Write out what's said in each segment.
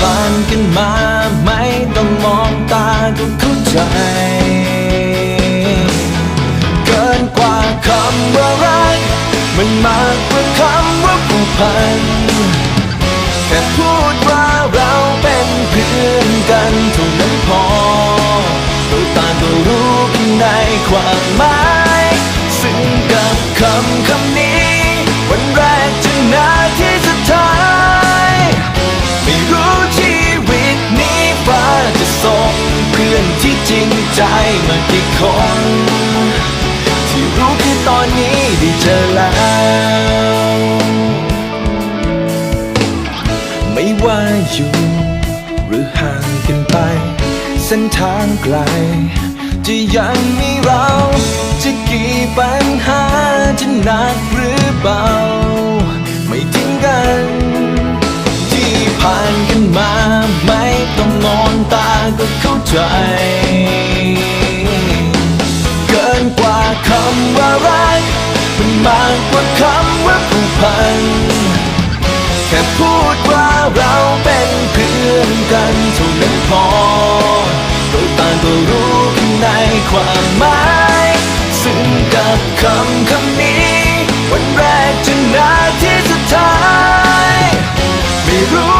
ผ่านกันมา ไม่ต้องมองตาก็เข้าใจ เกินกว่าคำว่ารัก มันมากกว่าคำว่าผูกพัน แค่พูดว่าเราเป็นเพื่อนกันเท่านั้นพอเราต่างก็รู้กันในความหมาย ที่จริงใจมากี่คน ที่รู้แค่ตอนนี้ได้เจอแล้ว ไม่ว่าอยู่หรือห่างกันไป เส้นทางไกล จะยังมีเรา จะกี่ปัญหาจะหนักหรือเบา ไม่ทิ้งกัน ที่ผ่านกันมา มององตาก็เข้าใจ เกินกว่าคำว่ารักมันมากกว่าคำว่าผูกพัน แค่พูดว่าเราเป็นเพื่อนกันเท่านั้นพอเราต่างก็รู้กันในความหมายซึ่งกับคำคำนี้ วันแรกจนนาทีสุดท้าย ไม่รู้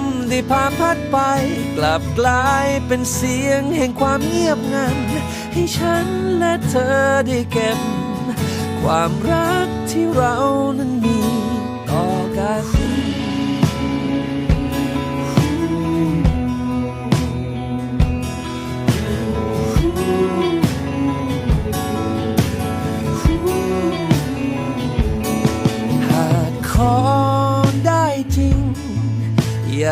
ที่ผ่าพัดไป กลับกลายเป็นเสียงแห่งความเงียบงัน ให้ฉันและเธอได้เก็บ ความรักที่เรานั้นมีต่อกัน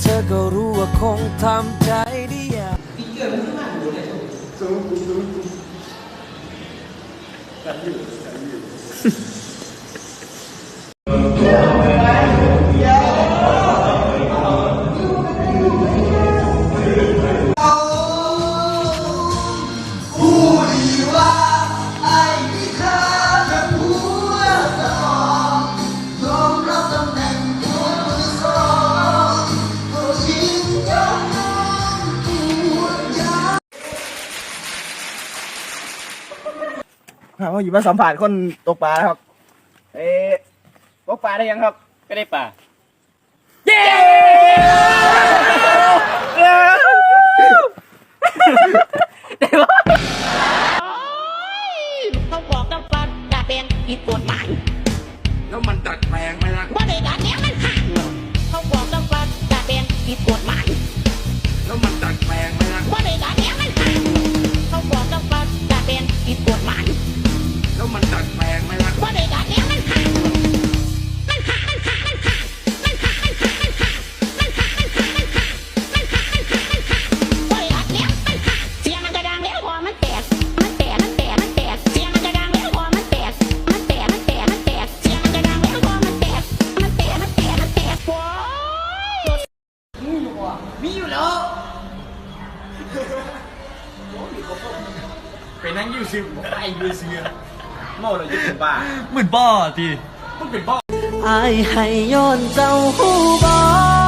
เธอก็รู้ว่าคงทำใจได้ยากปีเกิดมันขึ้นมาหนูเลยจู๊กูจู๊กูกันอยู่ยู มาสัมผัสคนตกปลานะครับ เอ๊ะตกปลาได้ยังครับ ก็ได้ป่ะเข มีอยู่แล้วเป็นนั่งยูซิวไอ้ยูซิวเมาเลยจะเป็นบ้าเหมือนบ้าทีต้องเป็นบ้าไอ้ให้ย้อนเจ้าหูบ้า